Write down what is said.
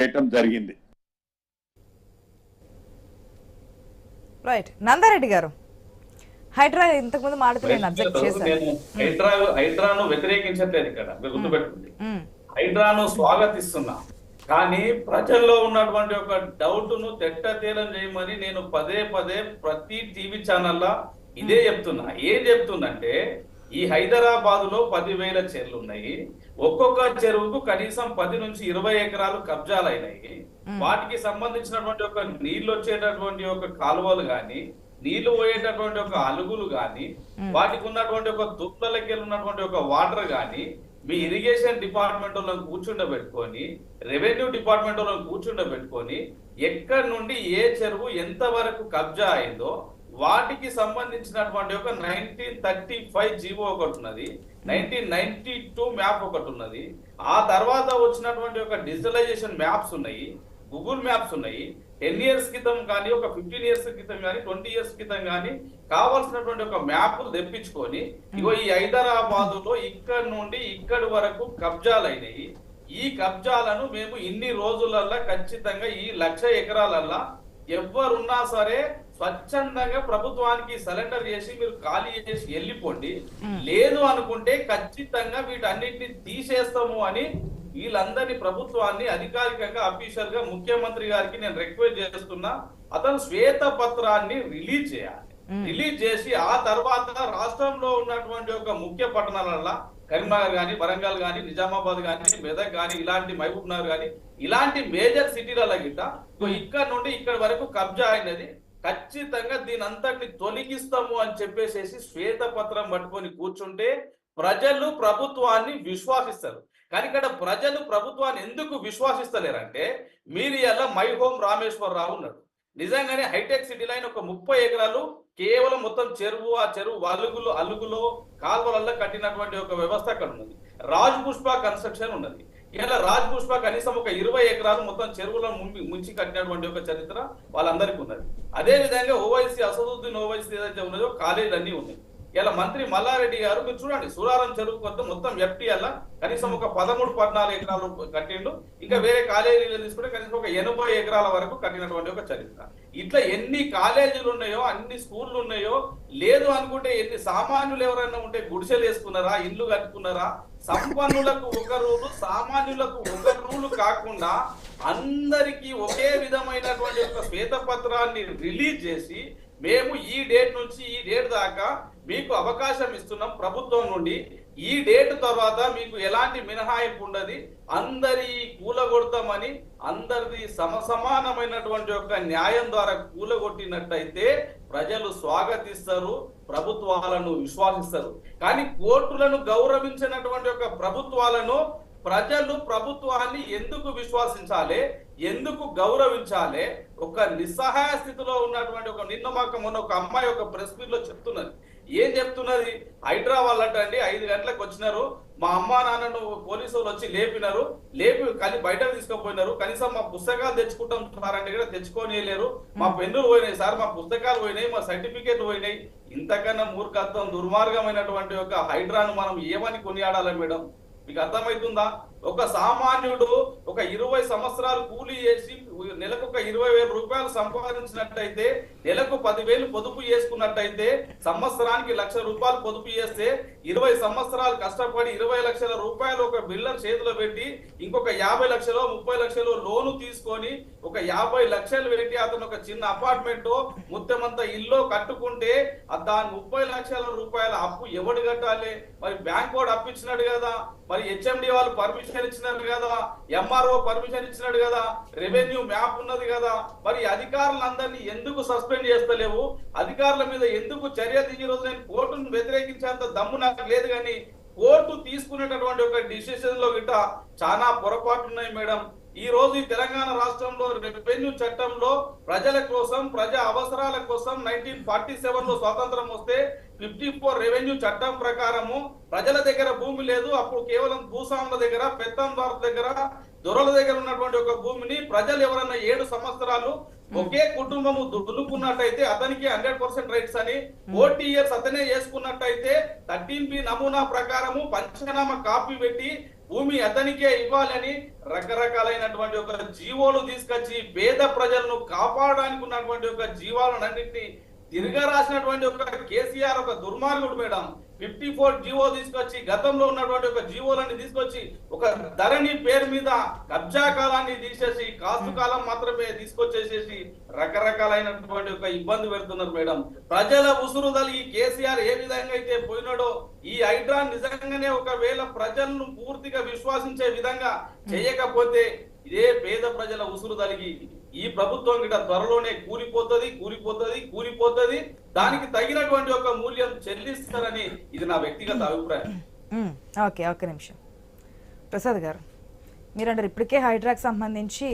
చేయటం జరిగింది. రైట్ నందారెడ్డి గారు హైడ్రా ఇంతకుముందు మాట్లాడుతూ నేను అబ్జెక్ట్ చేశాను. నేను హైడ్రా హైడ్రాను వ్యతిరేకించట్లేదు ఇక్కడ. మీరు గుర్తుపెట్టుకోండి. మ్మ్. హైడ్రాను స్వాగతిస్తున్నా. కానీ ప్రజల్లో ఉన్నటువంటి ఒక డౌట్ను తెట్టతీలం చేయమని నేను పదే పదే ప్రతి టీవీ ఛానల్లో ఇదే చెప్తున్నా. ఏం చెప్తున్నంటే ఈ హైదరాబాద్లో పదివేల చెర్లు ఉన్నాయి ఒక్కొక్క చెరువుకు కనీసం పది నుంచి ఇరవై ఎకరాలు కబ్జాలు అయినాయి వాటికి సంబంధించినటువంటి ఒక నీళ్ళు వచ్చేటటువంటి ఒక కాలువలు గాని నీళ్ళు పోయేటటువంటి ఒక అలుగులు గాని వాటికి ఉన్నటువంటి ఒక దుప్పలకి ఉన్నటువంటి ఒక వాటర్ గాని మీ ఇరిగేషన్ డిపార్ట్మెంట్ వాళ్ళని కూర్చుండబెట్టుకొని రెవెన్యూ డిపార్ట్మెంట్ వాళ్ళని కూర్చుండబెట్టుకొని ఎక్కడి నుండి ఏ చెరువు ఎంత వరకు కబ్జా అయిందో వాటికి సంబంధించినటువంటి ఒక నైన్టీన్ థర్టీ ఫైవ్ జీవో ఒకటి ఉన్నది నైన్టీన్ నైన్టీ టూ మ్యాప్ ఒకటి ఉన్నది. ఆ తర్వాత వచ్చినటువంటి ఒక డిజిటలైజేషన్ మ్యాప్స్ ఉన్నాయి గూగుల్ మ్యాప్స్ ఉన్నాయి. టెన్ ఇయర్స్ క్రితం కానీ ఒక ఫిఫ్టీన్ ఇయర్స్ క్రితం కానీ ట్వంటీ ఇయర్స్ క్రితం కానీ కావాల్సినటువంటి ఒక మ్యాప్లు తెప్పించుకొని ఇగో ఈ హైదరాబాద్లో ఇక్కడ నుండి ఇక్కడి వరకు కబ్జాలు అయినాయి. ఈ కబ్జాలను మేము ఇన్ని రోజులల్లా ఖచ్చితంగా ఈ లక్ష ఎకరాలల్లా ఎవరున్నా సరే స్వచ్ఛందంగా ప్రభుత్వానికి సరెండర్ చేసి మీరు ఖాళీ చేసి వెళ్ళిపోండి. లేదు అనుకుంటే ఖచ్చితంగా వీటన్నిటిని తీసేస్తాము అని వీళ్ళందరినీ ప్రభుత్వాన్ని అధికారికంగా అఫీషియల్గా ముఖ్యమంత్రి గారికి నేను రిక్వెస్ట్ చేస్తున్నా. అతను శ్వేత పత్రాన్ని రిలీజ్ చేయాలి. రిలీజ్ చేసి ఆ తర్వాత రాష్ట్రంలో ఉన్నటువంటి ఒక ముఖ్య పట్టణాలలో కరీంనగర్ గాని వరంగల్ గాని నిజామాబాద్ గాని మెదక్ గాని ఇలాంటి మహబూబ్ నగర్ గాని ఇలాంటి మేజర్ సిటీల గిట్ట ఇక్కడ నుండి ఇక్కడ వరకు కబ్జా అయినది. ఖచ్చితంగా దీని అంతటిని తొలగిస్తాము అని చెప్పేసేసి శ్వేత పత్రం పట్టుకొని కూర్చుంటే ప్రజలు ప్రభుత్వాన్ని విశ్వాసిస్తారు. కానీ ఇక్కడ ప్రజలు ప్రభుత్వాన్ని ఎందుకు విశ్వాసిస్తలేరంటే మీరు మై హోమ్ రామేశ్వరరావు ఉన్నాడు. నిజంగానే హైటెక్ సిటీలో ఆయన ఒక ముప్పై ఎకరాలు కేవలం మొత్తం చెరువు ఆ చెరువు అలుగులు అలుగులో కాల్వలలో కట్టినటువంటి ఒక వ్యవస్థ అక్కడ ఉన్నది. రాజ్ పుష్ప కన్స్ట్రక్షన్ ఉన్నది. ఇలా రాజ్ పుష్ప కనీసం ఒక ఇరవై ఎకరాలు మొత్తం చెరువులో ముంచి ముంచి కట్టినటువంటి ఒక చరిత్ర వాళ్ళందరికీ ఉన్నది. అదే విధంగా ఓవైసీ అసదుద్దీన్ ఓవైసీ ఏదైతే ఉన్నదో కాలేజీలు అన్ని ఉన్నాయి. ఇలా మంత్రి మల్లారెడ్డి గారు మీరు చూడండి సూరారం చెరువు కొత్త మొత్తం ఎఫ్టీఎల్ కనీసం ఒక పదమూడు పద్నాలుగు ఎకరాలు కట్టిండు. ఇంకా వేరే కాలేజీలు తీసుకుంటే కనీసం ఒక ఎనభై ఎకరాల వరకు కట్టినటువంటి ఒక చరిత్ర. ఇట్లా ఎన్ని కాలేజీలు ఉన్నాయో అన్ని స్కూళ్ళు ఉన్నాయో లేదు అనుకుంటే ఎన్ని సామాన్యులు ఎవరైనా ఉంటే గుడిసెలు వేసుకున్నారా ఇల్లు కట్టుకున్నారా సంపన్నులకు ఒక రూలు సామాన్యులకు ఒక రూలు కాకుండా అందరికీ ఒకే విధమైనటువంటి ఒక శ్వేతపత్రాన్ని రిలీజ్ చేసి మేము ఈ డేట్ నుంచి ఈ డేట్ దాకా మీకు అవకాశం ఇస్తున్నాం ప్రభుత్వం నుండి. ఈ డేట్ తర్వాత మీకు ఎలాంటి మినహాయింపు ఉండదు. అందరి కూలగొడతామని అందరిది సమసమానమైనటువంటి యొక్క న్యాయం ద్వారా కూలగొట్టినట్టయితే ప్రజలు స్వాగతిస్తారు ప్రభుత్వాలను విశ్వాసిస్తారు. కానీ కోర్టులను గౌరవించినటువంటి యొక్క ప్రభుత్వాలను ప్రజలు ప్రభుత్వాన్ని ఎందుకు విశ్వాసించాలి? ఎందుకు గౌరవించాలి? ఒక నిస్సహాయ స్థితిలో ఉన్నటువంటి ఒక నిన్న మాకు మొన్న ఒక అమ్మాయి ఒక ప్రెస్ మీట్లో చెప్తున్నది. ఏం చెప్తున్నది? హైడ్రా వాళ్ళంటండి ఐదు గంటలకు వచ్చినారు. మా అమ్మా నాన్నను పోలీసు వాళ్ళు వచ్చి లేపినారు. లేపి కలి బయటకు తీసుకుపోయినారు. కనీసం మా పుస్తకాలు తెచ్చుకుంటాం సార్ అంటే కూడా తెచ్చుకొని లేరు మా పెన్నులు పోయినాయి సార్ మా పుస్తకాలు పోయినాయి మా సర్టిఫికేట్ పోయినాయి. ఇంతకన్నా మూర్ఖత్వం దుర్మార్గమైనటువంటి ఒక హైడ్రాను మనం ఏమని కొనియాడాలి మేడం? మీకు అర్థమవుతుందా? ఒక సామాన్యుడు ఒక ఇరవై సంవత్సరాలు కూలి చేసి నెలకు ఒక ఇరవై వేల రూపాయలు సంపాదించినట్టయితే నెలకు పదివేలు పొదుపు చేసుకున్నట్టయితే సంవత్సరానికి లక్ష రూపాయలు పొదుపు చేస్తే ఇరవై సంవత్సరాలు కష్టపడి ఇరవై లక్షల రూపాయలు ఒక బిల్డర్ చేతిలో పెట్టి ఇంకొక యాభై లక్షలు ముప్పై లక్షలు లోను తీసుకొని ఒక యాభై లక్షలు పెట్టి అతను ఒక చిన్న అపార్ట్మెంట్ మొత్తమంతా ఇల్లు కట్టుకుంటే దాని ముప్పై లక్షల రూపాయల అప్పు ఎవడు కట్టాలి? మరి బ్యాంక్ వాడు అప్పు ఇచ్చినాడు కదా. మరి హెచ్ఎండి వాళ్ళు పర్మిషన్ ఇచ్చినారు కదా ఎంఆర్ఓ పర్మిషన్ ఇచ్చినాడు కదా రెవెన్యూ మ్యాప్ ఉన్నది కదా. మరి అధికారులందరినీ ఎందుకు సస్పెండ్ చేస్తలేవు? అధికారుల మీద ఎందుకు చర్య దిగి రోజు నేను కోర్టును వ్యతిరేకించేంత దమ్ము నాకు లేదు కానీ కోర్టు తీసుకునేటటువంటి ఒక డిసిషన్లో గిట్ట చాలా పొరపాట్లు ఉన్నాయి మేడం. ఈ రోజు ఈ తెలంగాణ రాష్ట్రంలో రెవెన్యూ చట్టంలో ప్రజల కోసం ప్రజా అవసరాల కోసం నైన్టీన్ ఫార్టీ సెవెన్లో స్వాతంత్రం వస్తే ఫిఫ్టీ ఫోర్ రెవెన్యూ చట్టం ప్రకారము ప్రజల దగ్గర భూమి లేదు. అప్పుడు కేవలం భూస్వాముల దగ్గర పెత్తందారుల దగ్గర దొరల దగ్గర ఉన్నటువంటి ఒక భూమిని ప్రజలు ఎవరన్నా ఏడు సంవత్సరాలు ఒకే కుటుంబము దున్నుకున్నట్టయితే అతనికి హండ్రెడ్ పర్సెంట్ రైట్స్ అని ఫోర్టీ ఇయర్స్ అతనే చేసుకున్నట్టయితే థర్టీన్ బి నమూనా ప్రకారము పంచనామా కాపీ పెట్టి భూమి అతనికే ఇవ్వాలని రకరకాలైనటువంటి ఒక జీవోలు తీసుకొచ్చి పేద ప్రజలను కాపాడడానికి ఉన్నటువంటి ఒక జీవాలన్నింటినీ తిరగ రాసినటువంటి ఒక కేసీఆర్ ఒక దుర్మార్గుడు మేడం. ఫిఫ్టీ ఫోర్ జీవో తీసుకొచ్చి గతంలో ఉన్నటువంటి ఒక జీవోలన్నీ తీసుకొచ్చి ఒక ధరణి పేరు మీద కబ్జా కాలాన్ని తీసేసి కాస్తు కాలం మాత్రమే తీసుకొచ్చేసేసి రకరకాలైనటువంటి ఒక ఇబ్బంది పెడుతున్నారు మేడం. ప్రజల ఉసురుదలు ఈ కేసీఆర్ ఏ విధంగా అయితే పోయినాడో ఈ హైడ్రా నిజంగానే ఒకవేళ ప్రజలను పూర్తిగా విశ్వాసించే విధంగా చేయకపోతే ఇదే పేద ప్రజల ఉసురు తలిగి ఈ ప్రభుత్వం గిట త్వరలోనే కూలిపోతుంది కూలిపోతుంది కూలిపోతుంది. దానికి తగినటువంటి ఒక మూల్యం చెల్లిస్తారని ఇది నా వ్యక్తిగత అభిప్రాయం. ఓకే ఒక్క నిమిషం. ప్రసాద్ గారు మీరంటారు ఇప్పటికే హైడ్రాక్ సంబంధించి